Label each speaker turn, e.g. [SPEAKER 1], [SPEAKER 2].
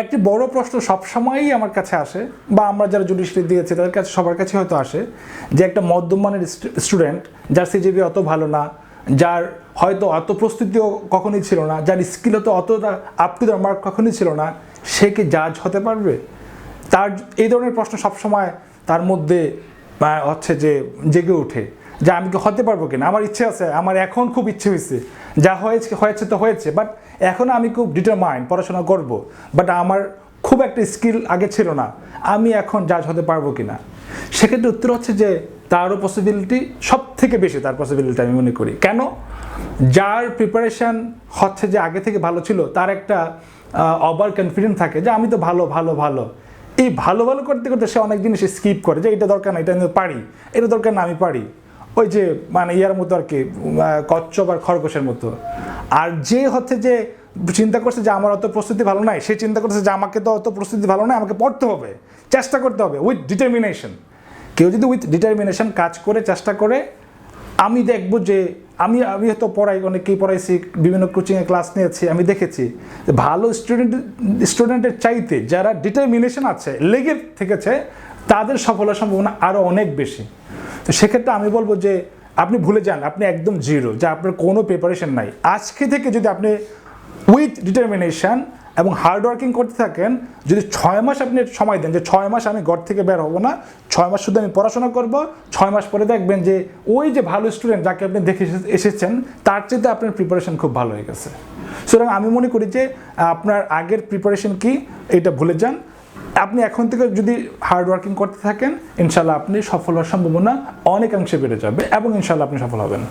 [SPEAKER 1] একটি বড় প্রশ্ন সবসময়ই আমার কাছে আসে, বা আমরা যারা জুডিশিয়ারি দিয়েছি তাদের কাছে সবার কাছে হয়তো আসে, যে একটা মধ্যমানের স্টুডেন্ট যার সিজিবি অত ভালো না, যার হয়তো অত প্রস্তুতিও কখনোই ছিল না, যার স্কিল হয়তো অতটা আপ টু মার্ক কখনোই ছিল না, সে কি জাজ হতে পারবে? তার এই ধরনের প্রশ্ন সবসময় তার মধ্যে হচ্ছে যে জেগে ওঠে। যে আমি কি হতে পারব কিনা। আমার ইচ্ছে আছে, আমার এখন খুব ইচ্ছে হয়েছে। যা হয়েছে হয়েছে তো হয়েছে বাট এখন আমি খুব ডিটারমাইন্ড পড়াশোনা করব। বাট আমার খুব একটা স্কিল আগে ছিল না। আমি এখন জাজ হতে পারব কিনা। সেক্ষেত্রে উত্তর হচ্ছে যে, তারও পসিবিলিটি সব থেকে বেশি, তার পসিবিলিটি আমি মনে করি। কেন? যার প্রিপারেশন হচ্ছে যে আগে থেকে ভালো ছিল, তার একটা ওভার কনফিডেন্ট থাকে যে, আমি তো ভালো ভালো ভালো। এই ভালো ভালো করতে করতে সে অনেক জিনিস স্কিপ করে যে, এটা দরকার না, এটা আমি পারি। এটা দরকার না, আমি পারি। ওই যে মানে ইয়ার মতো আর কি কচ্ছপ আর খরগোশের মতো। আর যে হচ্ছে যে চিন্তা করছে যে আমার অত প্রস্তুতি ভালো নাই, সে চিন্তা করছে যে আমাকে তো অত প্রস্তুতি ভালো নাই, আমাকে পড়তে হবে, চেষ্টা করতে হবে উইথ ডিটারমিনেশন কেউ যদি উইথ ডিটারমিনেশন কাজ করে, চেষ্টা করে, আমি দেখব যে আমি আমি হয়তো পড়াই অনেকেই পড়াইছি, বিভিন্ন কোচিংয়ে ক্লাস নিয়েছি, আমি দেখেছি ভালো স্টুডেন্ট স্টুডেন্টের চাইতে যারা ডিটারমিনেশন আছে, লেগে থেকেছে, তাদের সফলতার সম্ভাবনা আরও অনেক বেশি। তো সেক্ষেত্রে আমি বলব যে আপনি ভুলে যান, আপনি একদম জিরো, যে আপনার কোনো প্রিপারেশন নাই। আজকে থেকে যদি আপনি উইথ ডিটারমিনেশন এবং হার্ড ওয়ার্কিং করতে থাকেন, যদি ছয় মাস আপনি সময় দেন, যে ছয় মাস আমি ঘর থেকে বের হব না, ছয় মাস শুধু আমি পড়াশোনা করব, ছয় মাস পরে দেখবেন যে ওই যে ভালো স্টুডেন্ট যাকে আপনি দেখে এসে- এসেছেন, তার চেয়ে আপনার প্রিপারেশন খুব ভালো হয়ে গেছে। সুতরাং আমি মনে করি যে আপনার আগের প্রিপারেশন কি, এটা ভুলে যান। আপনি এখন থেকে যদি হার্ড ওয়ার্কিং করতে থাকেন ইনশাল্লাহ আপনি সফল হওয়ার সম্ভাবনা অনেকাংশে বেড়ে যাবে এবং ইনশাল্লাহ আপনি সফল হবেন।